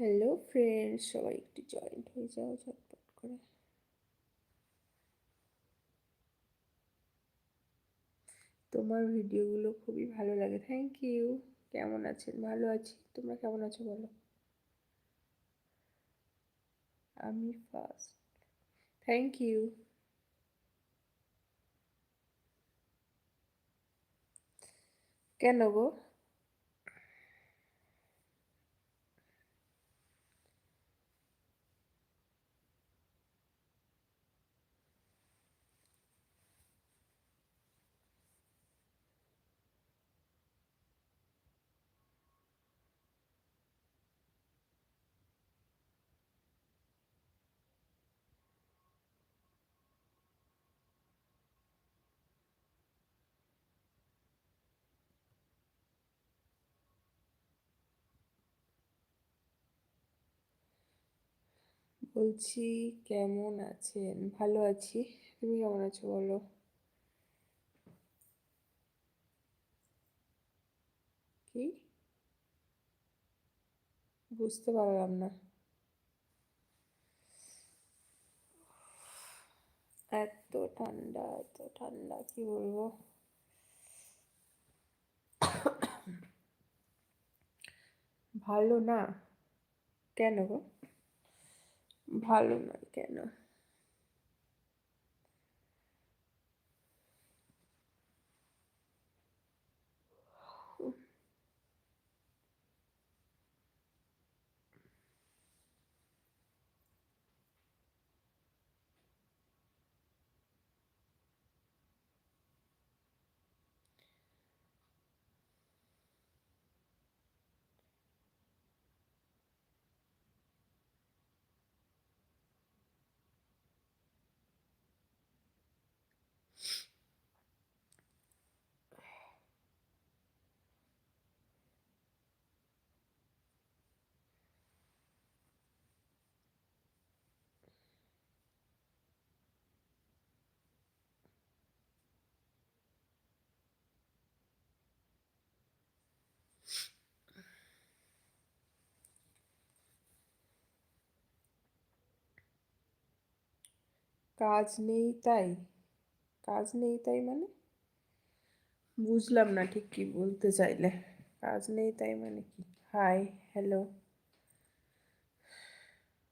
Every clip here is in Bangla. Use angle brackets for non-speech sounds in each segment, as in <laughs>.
হ্যালো ফ্রেন্ডস সবাই একটু জয়েন্ট হয়ে যাও, ঝটপট করে। তোমার ভিডিওগুলো খুবই ভালো লাগে। থ্যাংক ইউ কেমন আছেন? ভালো আছি। তোমরা কেমন আছো বলো? আমি ফার্স্ট থ্যাংক ইউ কেন গো? বলছি, কেমন আছেন? ভালো আছি। তুমি কেমন আছো বলো? কি? বুঝতে পারলাম না। এত ঠান্ডা এত ঠান্ডা, কি বলব? ভালো না? কেন গো? ভালো নয় কেন? কাজ নেই তাই। কাজ নেই তাই মানে? বুঝলাম না ঠিক কি বলতে চাইলে। কাজ নেই তাই মানে কি? হাই হ্যালো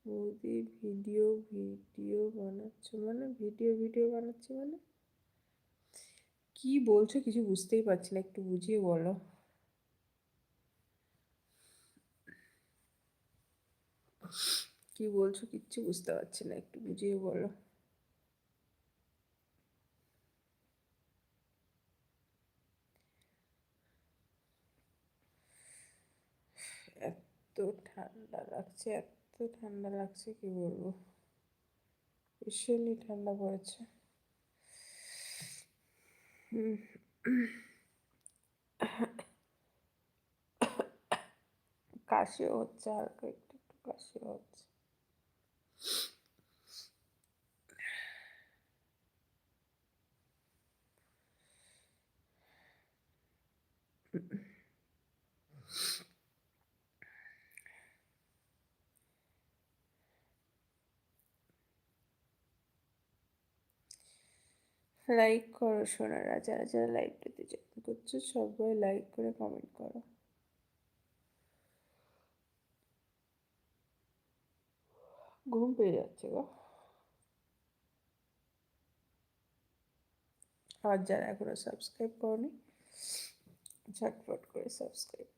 বৌদি ভিডিও ভিডিও বানাচ্ছো মানে? ভিডিও ভিডিও বানাচ্ছি মানে? কি বলছো কিছু বুঝতেই পারছি না, একটু বুঝিয়ে বলো। কি বলছো কিচ্ছু বুঝতে পারছি না, একটু বুঝিয়ে বলো। এত ঠান্ডা লাগছে, এত ঠান্ডা লাগছে, কি বলব? ভীষণই ঠান্ডা পড়েছে। কাশিও হচ্ছে হালকা, একটু একটু কাশিও হচ্ছে। লাইক করো সোনারা, যারা যারা লাইভটাতে জয়েন করছ? সবাই লাইক করে কমেন্ট করো। ঘুম পেয়ে যাচ্ছে গো। আর যারা এখনও সাবস্ক্রাইব করনি ঝটফট করে সাবস্ক্রাইব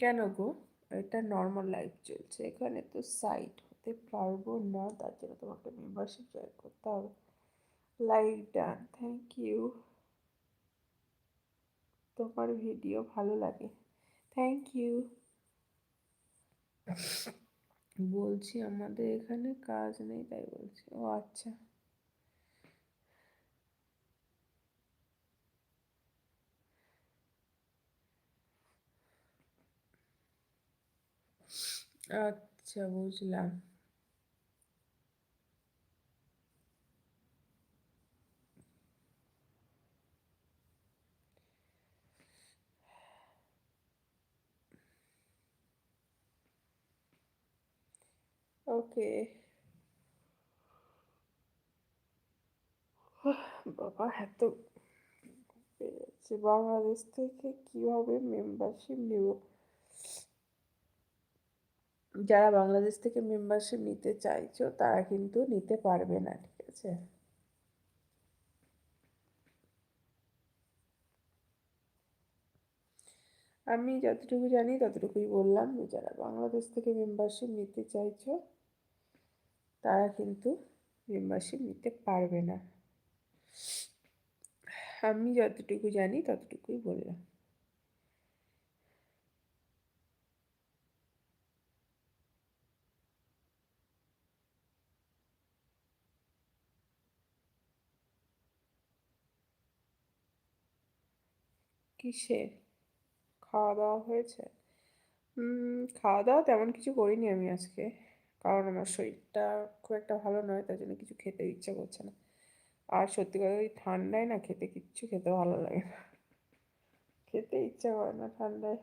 কেন গো? এটা নর্মাল লাইফ চলছে। এখানে তো সাইড হতে পারব না, তার জন্য তোমাকে মেম্বারশিপ জয়েন করতে হবে। লাইক ডান থ্যাংক ইউ তোমার ভিডিও ভালো লাগে। থ্যাংক ইউ বলছি আমাদের এখানে কাজ নেই, তাই বলছি। ও আচ্ছা। আচ্ছা বুঝলাম। ওকে। বাবা এত পেরেছে বাংলাদেশ থেকে কীভাবে মেম্বারশিপ নেব? যারা বাংলাদেশ থেকে মেম্বারশিপ নিতে চাইছো, তারা কিন্তু নিতে পারবে না, ঠিক আছে? আমি যতটুকু জানি, ততটুকুই বললাম যারা বাংলাদেশ থেকে মেম্বারশিপ নিতে চাইছো, তারা কিন্তু মেম্বারশিপ নিতে পারবে না। আমি যতটুকু জানি, ততটুকুই বললাম। কিসের? খাওয়া দাওয়া হয়েছে? খাওয়া দাওয়া তেমন কিছু করিনি আমি আজকে। কারণ আমার শরীরটা খুব একটা ভালো নয় তাই জন্য কিছু খেতে ইচ্ছা করছে না। আর সত্যি কথা ওই ঠান্ডায় না খেতে কিচ্ছু খেতে ভালো লাগে না। খেতে ইচ্ছা করে না ঠান্ডায়।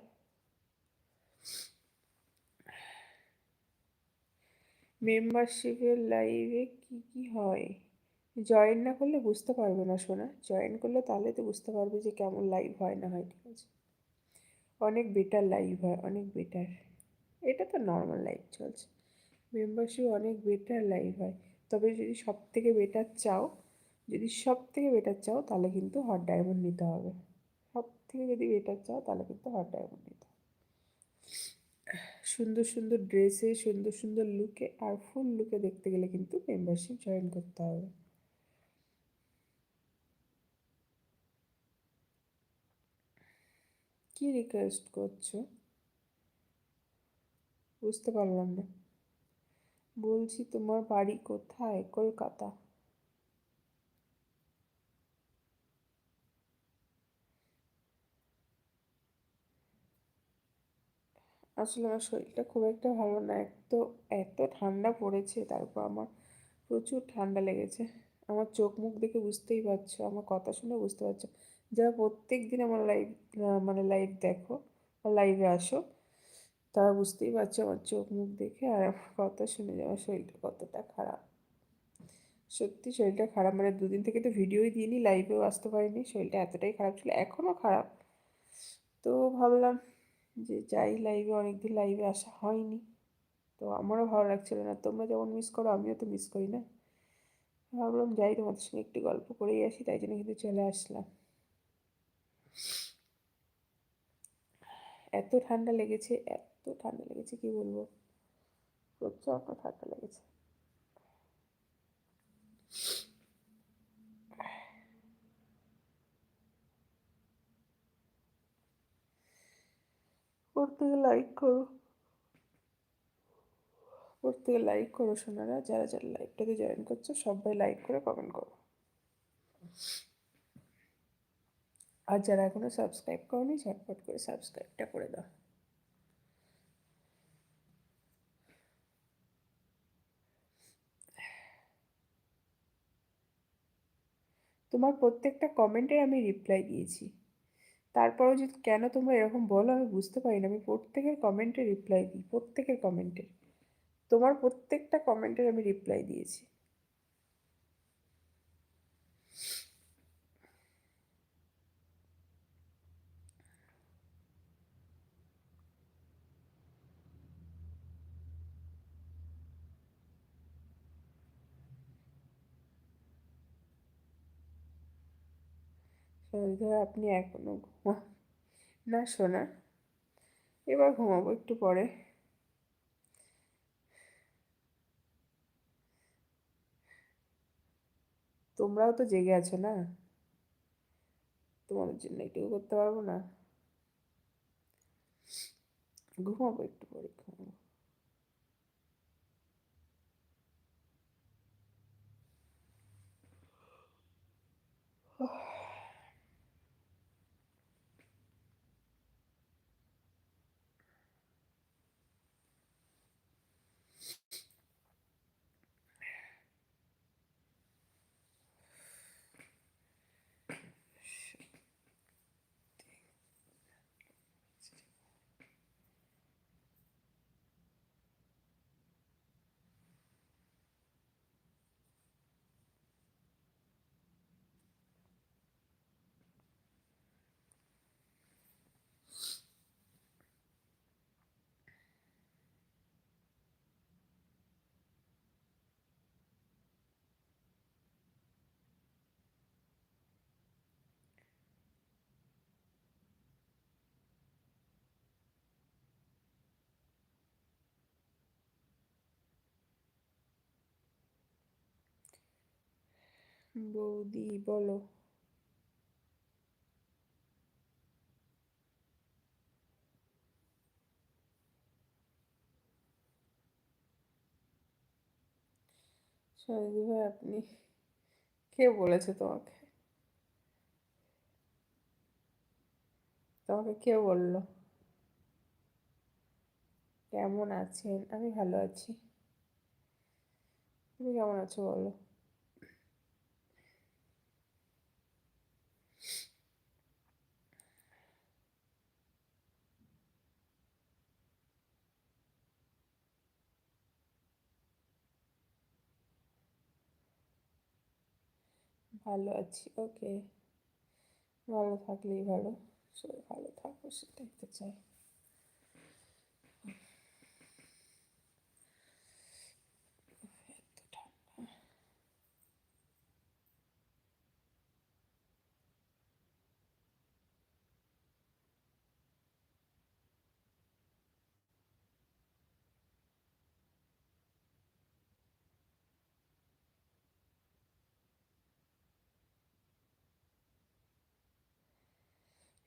মেম্বারশিপের লাইভে কি কি হয়? জয়েন না করলে বুঝতে পারবে না শোনা জয়েন করলে তাহলে তো বুঝতে পারবে যে কেমন লাইভ হয় না হয়, ঠিক আছে? অনেক বেটার লাইভ হয়, অনেক বেটার এটা তো নর্মাল লাইভ চলছে। মেম্বারশিপ অনেক বেটার লাইভ হয়। তবে যদি সব থেকে বেটার চাও, যদি সব থেকে বেটার চাও, তাহলে কিন্তু হট ডায়মন্ড নিতে হবে। সব থেকে যদি বেটার চাও, তাহলে কিন্তু হট ডায়মন্ড নিতে হবে। সুন্দর সুন্দর ড্রেসে সুন্দর সুন্দর লুকে আর ফুল লুকে দেখতে গেলে কিন্তু মেম্বারশিপ জয়েন করতে হবে। কি রিকোয়েস্ট করছ? বুঝতে পারলাম না। বলছি তোমার বাড়ি কোথায়? কলকাতা। আসলে আমার শরীরটা খুব একটা ভালো না। এক তো এত ঠান্ডা পড়েছে, তারপর আমার প্রচুর ঠান্ডা লেগেছে। আমার চোখ মুখ দেখে বুঝতেই পারছ, আমার কথা শুনে বুঝতে পারছ। যারা প্রত্যেক দিন আমার লাইভ মানে লাইভ দেখো লাইভে আসো, তারা বুঝতেই পারছ আমার চোখ মুখ দেখে আর আমার কথা শুনে যে আমার শরীরটা কতটা খারাপ। সত্যি শরীরটা খারাপ মানে দুদিন থেকে তো ভিডিওই দিইনি লাইভেও আসতে পারিনি, শরীরটা এতটাই খারাপ ছিল এখনও খারাপ। তো ভাবলাম যে যাই লাইভে অনেকদিন লাইভে আসা হয়নি, তো আমারও ভালো লাগছিল না, তোমরা যেমন মিস করো, আমিও তো মিস করি না। ভাবলাম যাই তোমাদের সঙ্গে একটু গল্প করেই আসি, তাই জন্য কিন্তু চলে আসলাম। এত ঠান্ডা লেগেছে, এত ঠান্ডা লেগেছে, কি বলব? প্রচণ্ড ঠান্ডা লেগেছে। লাইক করো। প্রত্যেকে লাইক করো, সোনারা। যারা যারা লাইভটাতে জয়েন করছ, সবাই লাইক করে কমেন্ট করো। আর যারা এখনও সাবস্ক্রাইব করনি, ঝটপট করে সাবস্ক্রাইবটা করে দাও। তোমার প্রত্যেকটা কমেন্টের আমি রিপ্লাই দিয়েছি। তারপরেও যদি কেন তোমরা এরকম বলো, আমি বুঝতে পারি না। আমি প্রত্যেকের কমেন্টে রিপ্লাই দিই, প্রত্যেকের কমেন্টে তোমার প্রত্যেকটা কমেন্টের আমি রিপ্লাই দিয়েছি। সন্ধ্যা, আপনি এখনও ঘুমা না শোনা এবার ঘুমাবো একটু পরে। তোমরাও তো জেগে আছো না? তোমাদের জন্য এটুকু করতে পারব না? ঘুমাবো একটু পরে, ঘুমাবো। বৌদি, বলো। সঞ্জু ভাই, আপনি কে বলেছে তোমাকে? তোমাকে কে বলল? কেমন আছেন? আমি ভালো আছি। তুমি কেমন আছো বলো? ভালো আছি ওকে ভালো থাকলেই ভালো সবাই ভালো থাকো সেটাই তো চাই।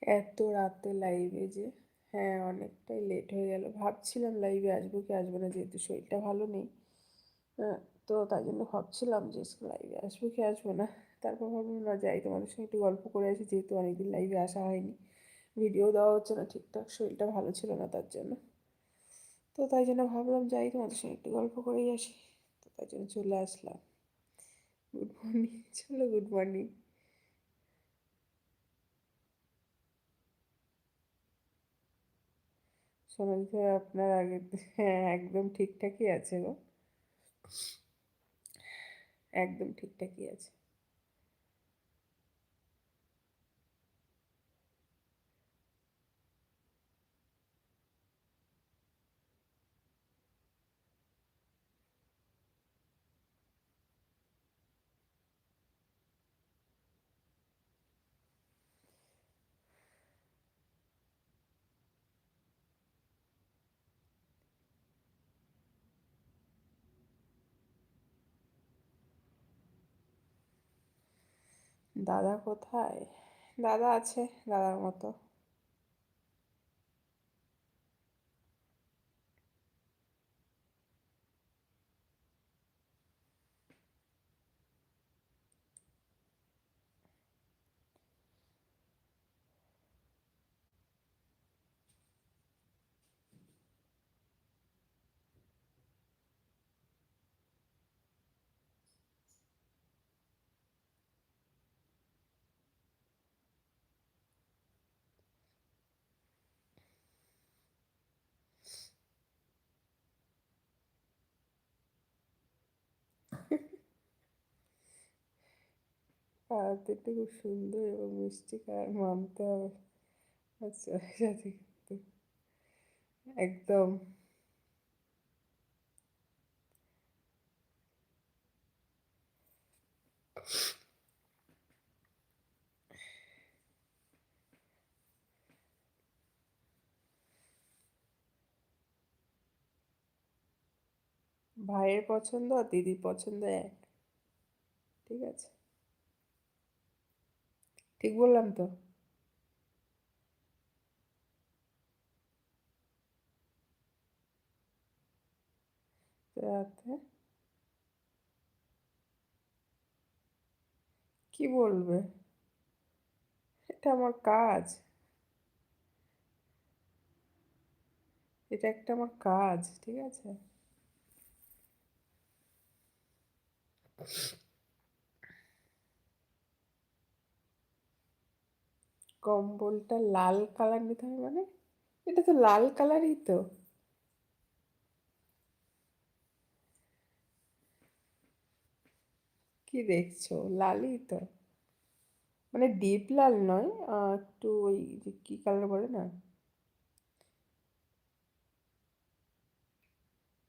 এত রাতে লাইভে যে হ্যাঁ অনেকটাই লেট হয়ে গেল। ভাবছিলাম লাইভে আসব কি আসব না, যেহেতু শরীরটা ভালো নেই। হ্যাঁ তো তাই জন্য ভাবছিলাম যে লাইভে আসব কি আসব না। তারপর ভাবলাম, না, যাই, তোমাদের সঙ্গে একটু গল্প করে আসি, যেহেতু অনেকদিন লাইভে আসা হয়নি। ভিডিও দেওয়া হচ্ছে না ঠিকঠাক, শরীরটা ভালো ছিল না তার জন্য। তো তাই জন্য ভাবলাম, যাই, তোমাদের সঙ্গে একটু গল্প করেই আসি। তো তাই জন্য চলে আসলাম। গুড মর্নিং চলো গুড মর্নিং ভাই আপনার আগে হ্যাঁ একদম ঠিকঠাকই আছে গো। একদম ঠিকঠাকই আছে। দাদা কোথায়? দাদা আছে দাদার মতো। কালার দেখতে খুব সুন্দর এবং মিষ্টি কালার। মানতে হবে আচ্ছা কিন্তু একদম ভাইয়ের পছন্দ আর দিদির পছন্দ এক। ঠিক আছে? ঠিক বললাম তো কি বলবে এটা আমার কাজ. এটা একটা আমার কাজ ঠিক আছে? কম্বলটা লাল কালার নিতে হবে মানে? এটা তো লাল কালারই তো। কি দেখছ? লালই তো। মানে ডিপ লাল নয় একটু ওই যে কী কালার বলে না?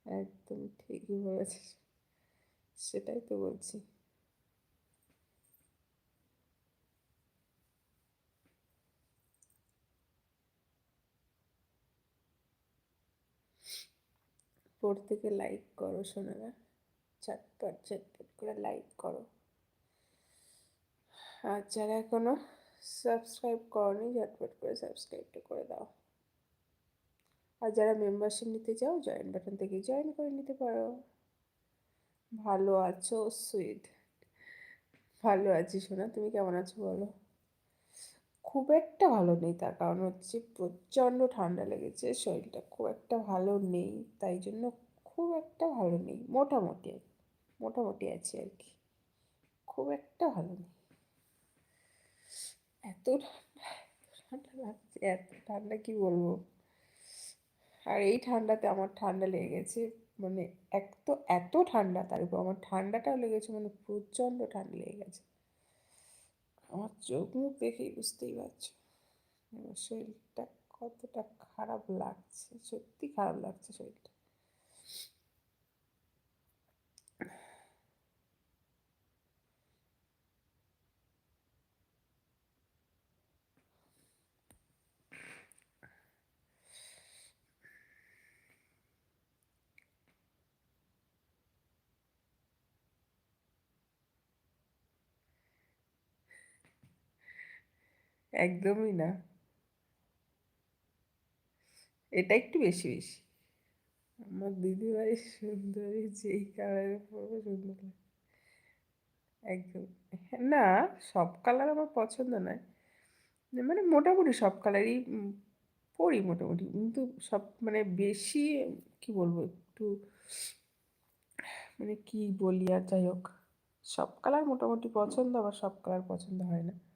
একদম ঠিকই বলেছিস। সেটাই তো বলছি। প্রত্যেকে লাইক করো শোনারা ঝটপট ঝটপট করে লাইক করো। আর যারা এখনও সাবস্ক্রাইব করনি, ঝটপট করে সাবস্ক্রাইবটা করে দাও। আর যারা মেম্বারশিপ নিতে চাও জয়েন বাটন থেকে জয়েন করে নিতে পারো। ভালো আছো সুইট ভালো আছি শোনা তুমি কেমন আছো বলো? খুব একটা ভালো নেই তার। কারণ হচ্ছে প্রচণ্ড ঠান্ডা লেগেছে, শরীরটা খুব একটা ভালো নেই, তাই জন্য খুব একটা ভালো নেই, মোটামুটি মোটামুটি আছি আর কি। খুব একটা ভালো নেই। এত ঠান্ডা লাগছে, এত ঠান্ডা কি বলব? আর এই ঠান্ডাতে আমার ঠান্ডা লেগে গেছে মানে এক তো এত ঠান্ডা তার উপর, আমার ঠান্ডাটাও লেগেছে মানে প্রচণ্ড ঠান্ডা লেগে গেছে। আমার চোখ মুখ দেখেই বুঝতেই পারছ। শরীরটা কতটা খারাপ লাগছে সত্যি খারাপ লাগছে শরীরটা। একদমই না। এটা একটু বেশি বেশি। আমার দিদিভাই সুন্দরী, যেই কালারে পরবে সুন্দর একদম। না, সব কালার আমার পছন্দ নয়। মানে মোটামুটি সব কালারই পরি মোটামুটি। কিন্তু সব মানে বেশি, কি বলব একটু মানে কি বলি আর যাই হোক, সব কালার মোটামুটি পছন্দ, আবার সব কালার পছন্দ হয় না।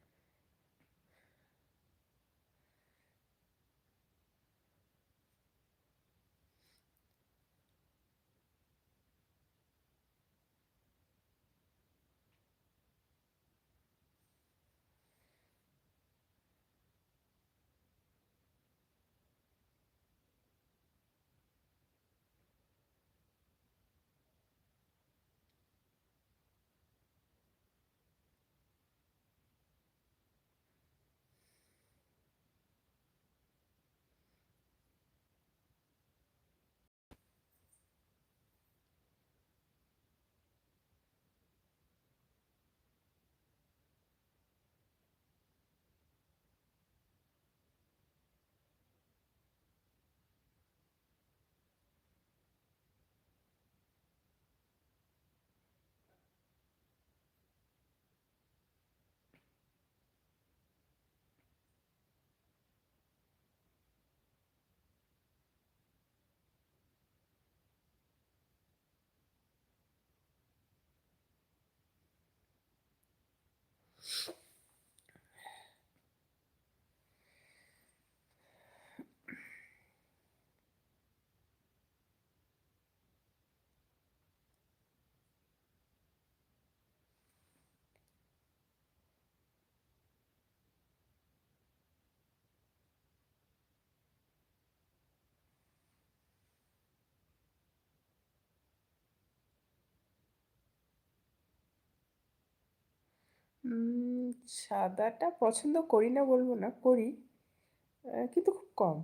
সাদাটা পছন্দ করি না বলব না, করি কিন্তু খুব কম।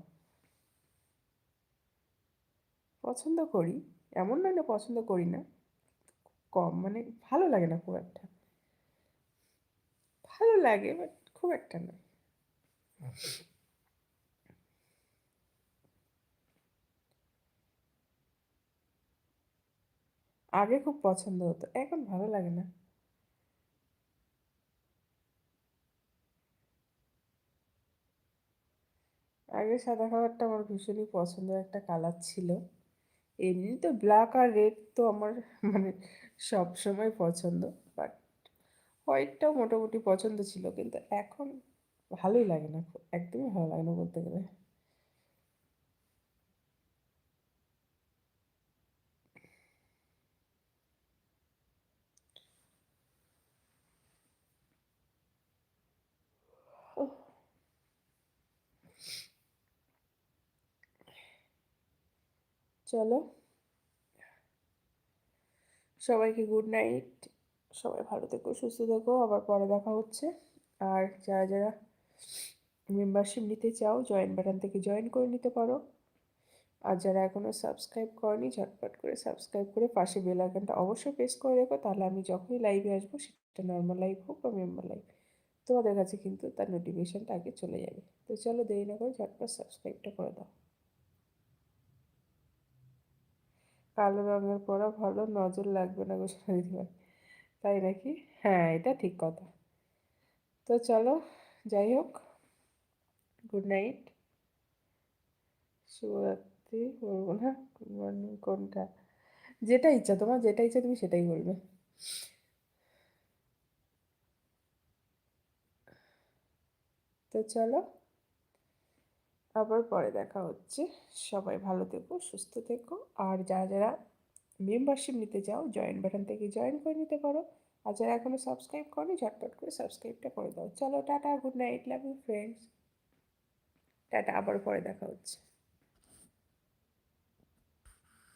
পছন্দ করি, এমন নয় না পছন্দ করি না, কম মানে ভালো লাগে না খুব একটা। ভালো লাগে বাট খুব একটা না আগে খুব পছন্দ হতো, এখন ভালো লাগে না। আগে সাদা কালারটা আমার ভীষণই পছন্দের একটা কালার ছিল। এমনি তো ব্ল্যাক আর রেড তো আমার <laughs> মানে সব সময় পছন্দ বাট হোয়াইটটাও মোটামুটি পছন্দ ছিল, কিন্তু এখন ভালোই লাগে না একদমই ভালো লাগে না বলতে গেলে। চলো। সবাইকে গুড নাইট সবাই ভালো থেকো, সুস্থ থেকো। আবার পরে দেখা হচ্ছে। আর যারা যারা মেম্বারশিপ নিতে চাও জয়েন বাটন থেকে জয়েন করে নিতে পারো। আর যারা এখনও সাবস্ক্রাইব করনি, ঝটপট করে সাবস্ক্রাইব করে পাশে বেল আইকনটা অবশ্যই প্রেস করে রেখো। তাহলে আমি যখনই লাইভে আসব, সেটা নর্মাল লাইভ হোক বা মেম্বার লাইভ তোমাদের কাছে কিন্তু তার নোটিফিকেশানটা আগে চলে যাবে। তো চলো দেরি না করে ঝটপট সাবস্ক্রাইবটা করে দাও। কালো রঙের পরা ভালো, নজর লাগবে না গো তাই নাকি? হ্যাঁ এটা ঠিক কথা। তো চলো, যাই হোক। গুড নাইট শুভরাত্রি বলব না গুড মর্নিং কোনটা? যেটা ইচ্ছা, তোমার যেটা ইচ্ছা তুমি সেটাই বলবে। তো চলো। আবার পরে দেখা হচ্ছে। সবাই ভালো থেকো, সুস্থ থেকো। আর যারা যারা মেম্বারশিপ নিতে চাও জয়েন বাটন থেকে জয়েন করে নিতে পারো। আর যারা এখনও সাবস্ক্রাইব করনি, ঝটপট করে সাবস্ক্রাইবটা করে দাও। চলো, tata good night love you friends tata আবার পরে দেখা হচ্ছে।